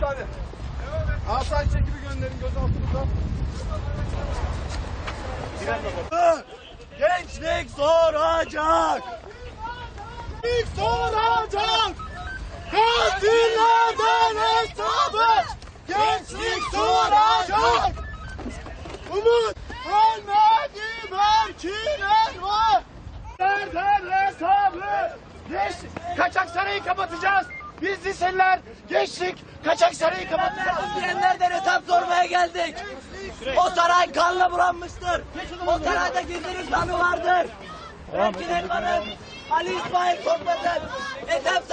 tane. Asayiş ekibi gönderin gözaltımızdan. Gençlik soracak. Gençlik soracak. Katillerden hesabı. Gençlik soracak. Umut ölmedi belkiler var. Nereden hesabı? Kaçak sarayı kapatacağız. Biz liseliler gençlik kaçak sarayı kapatacağız. diyenlerden hesap sormaya geldik. O saray kanla bulanmıştır. O sarayda gizli kanı vardır. Belki Elvan'ın Ali İsmail Korkmaz'ın vardır.